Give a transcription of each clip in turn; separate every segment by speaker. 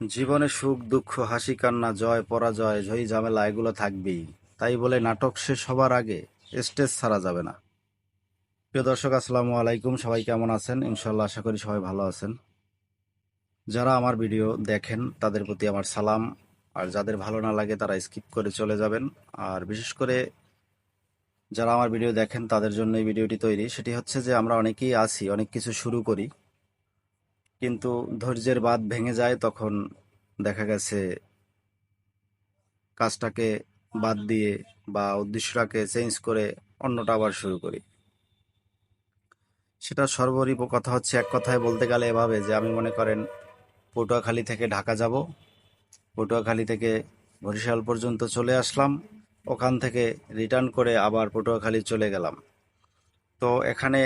Speaker 1: জীবনে সুখ, দুঃখ, হাসি, কান্না, জয়, পরাজয়, ঝই, ঝামেলা, এগুলো থাকবেই। তাই বলে নাটক শেষ হবার আগে স্টেজ ছাড়া যাবে না। প্রিয় দর্শক, আসসালামু আলাইকুম। সবাই কেমন আছেন? ইনশাল্লাহ আশা করি সবাই ভালো আছেন। যারা আমার ভিডিও দেখেন, তাদের প্রতি আমার সালাম। আর যাদের ভালো না লাগে, তারা স্কিপ করে চলে যাবেন। আর বিশেষ করে যারা আমার ভিডিও দেখেন, তাদের জন্য এই ভিডিওটি তৈরি। সেটি হচ্ছে যে আমরা অনেকেই আছি, অনেক কিছু শুরু করি। কিন্তু ধৈর্যের বাঁধ ভেঙে যায়, তখন দেখা গেছে কাজটাকে বাদ দিয়ে বা উদ্দেশ্যটাকে চেঞ্জ করে অন্যটা আবার শুরু করি। সেটা সর্বোপরি কথা হচ্ছে, এক কথায় বলতে গেলে এভাবে যে আমি মনে করেন পটুয়াখালী থেকে ঢাকা যাব, পটুয়াখালী থেকে বরিশাল পর্যন্ত চলে আসলাম, ওখান থেকে রিটার্ন করে আবার পটুয়াখালী চলে গেলাম। তো এখানে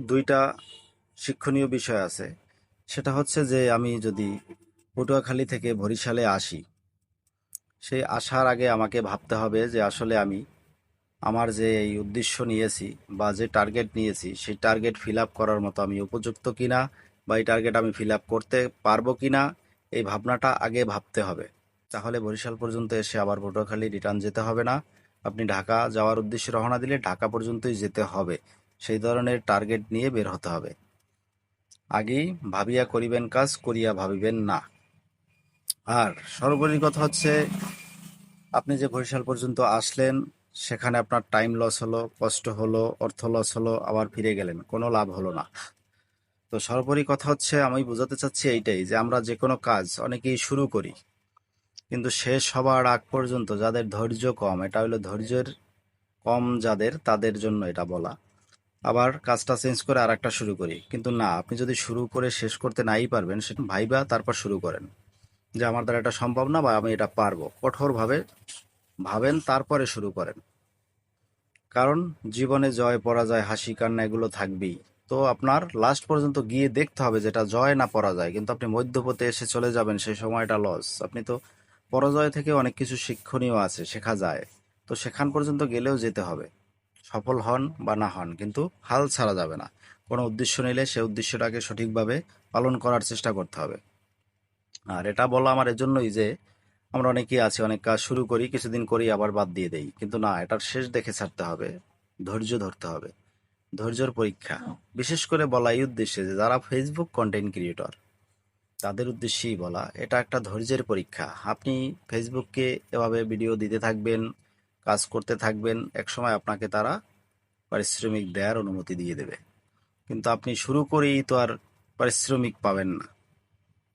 Speaker 1: দুইটা শিক্ষণীয় বিষয় আছে। সেটা হচ্ছে যে আমি যদি পটুয়াখালী থেকে বরিশালে আসি সেই আসার আগে আমাকে ভাবতে হবে যে আসলে আমি আমার যে এই উদ্দেশ্য নিয়েছি বা যে টার্গেট নিয়েছি, সেই টার্গেট ফিল আপ করার মতো আমি উপযুক্ত কিনা বা এই টার্গেট আমি ফিল আপ করতে পারব কিনা, এই ভাবনাটা আগে ভাবতে হবে। তাহলে বরিশাল পর্যন্ত এসে আবার পটুয়াখালী রিটার্ন যেতে হবে না। আপনি ঢাকা যাওয়ার উদ্দেশ্যে রওনা দিলে ঢাকা পর্যন্তই যেতে হবে। সেই ধরনের টার্গেট নিয়ে বের হতে হবে। আগেই ভাবিয়া করিবেন কাজ, করিয়া ভাবিবেন না। আর সর্বোপরি কথা হচ্ছে, আপনি যে বরিশাল পর্যন্ত আসলেন, সেখানে আপনার টাইম লস হলো, কষ্ট হলো, অর্থ লস হলো, আবার ফিরে গেলেন, কোনো লাভ হলো না। তো সর্বোপরি কথা হচ্ছে, আমি বোঝাতে চাচ্ছি এইটাই, যে আমরা যে কোনো কাজ অনেকেই শুরু করি, কিন্তু শেষ হবার আগ পর্যন্ত যাদের ধৈর্য কম, এটা হলো ধৈর্যের কম যাদের, তাদের জন্য এটা বলা। আবার কাজটা চেঞ্জ করে আর একটা শুরু করি। কিন্তু না, আপনি যদি শুরু করে শেষ করতে নাই পারবেন, সেটা ভাইবা তারপর শুরু করেন। যে আমার দ্বারা এটা সম্ভব না বা আমি এটা পারব। কঠোরভাবে ভাবেন, তারপরে শুরু করেন। কারণ জীবনে জয়, পরাজয়, হাসি, কান্না এগুলো থাকবেই। তো আপনার লাস্ট পর্যন্ত গিয়ে দেখতে হবে যেটা জয় না পরাজয়। কিন্তু আপনি মধ্যপথে এসে চলে যাবেন, সেই সময়টা লস আপনি তো পরাজয় থেকে অনেক কিছু শিক্ষণীয় আছে, শেখা যায়। তো সেখান পর্যন্ত গেলেও যেতে হবে। সফল হন বা না হন, কিন্তু হাল ছাড়া যাবে না। কোনো উদ্দেশ্য নিলে সে উদ্দেশ্যটাকে সঠিকভাবে পালন করার চেষ্টা করতে হবে। আর এটা বলা আমার এজন্যই যে, আমরা অনেকেই আছি, অনেক কাজ শুরু করি, কিছুদিন করি, আবার বাদ দিয়ে দেই। কিন্তু না, এটার শেষ দেখে ছাড়তে হবে, ধৈর্য ধরতে হবে, ধৈর্যর পরীক্ষা। বিশেষ করে বলা এই উদ্দেশ্যে যে, যারা ফেসবুক কন্টেন্ট ক্রিয়েটর তাদের উদ্দেশ্যেই বলা, এটা একটা ধৈর্যের পরীক্ষা। আপনি ফেসবুককে এভাবে ভিডিও দিতে থাকবেন কাজ করতে থাকবেন, একসময় আপনাকে তারা পারিশ্রমিক দেওয়ার অনুমতি দিয়ে দেবে। কিন্তু আপনি শুরু করেই তো আর পারিশ্রমিক পাবেন না।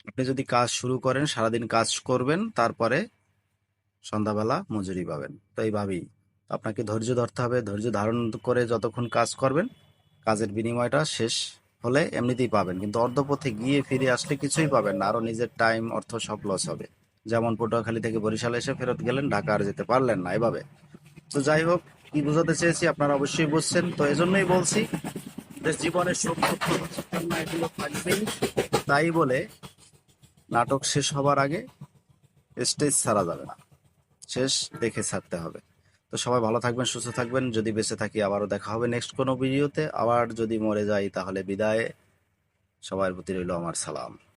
Speaker 1: আপনি যদি কাজ শুরু করেন, সারাদিন কাজ করবেন, তারপরে সন্ধ্যাবেলা মজুরি পাবেন। তো এইভাবেই আপনাকে ধৈর্য ধরতে হবে, ধৈর্য ধারণ করে যতক্ষণ কাজ করবেন, কাজের বিনিময়টা শেষ হলে এমনিতেই পাবেন। কিন্তু অর্ধপথে গিয়ে ফিরে আসলে কিছুই পাবেন না আরও নিজের টাইম অর্থ সব লস হবে। যেমন পটুয়াখালী থেকে বরিশাল এসে ফেরত গেলেন, ঢাকা আর যেতে পারলেন না এভাবে। তো যাই হোক, কি বোঝাতে চেয়েছি আপনারা অবশ্যই বুঝছেন। তো এজন্যই বলছি যে জীবনের তাই বলে নাটক শেষ হবার আগে স্টেজ ছাড়া যাবে না। শেষ দেখে ছাড়তে হবে। তো সবাই ভালো থাকবেন, সুস্থ থাকবেন। যদি বেঁচে থাকি, আবারও দেখা হবে নেক্সট কোনো ভিডিওতে আবার যদি মরে যাই, তাহলে বিদায়। সবার প্রতি রইল আমার সালাম।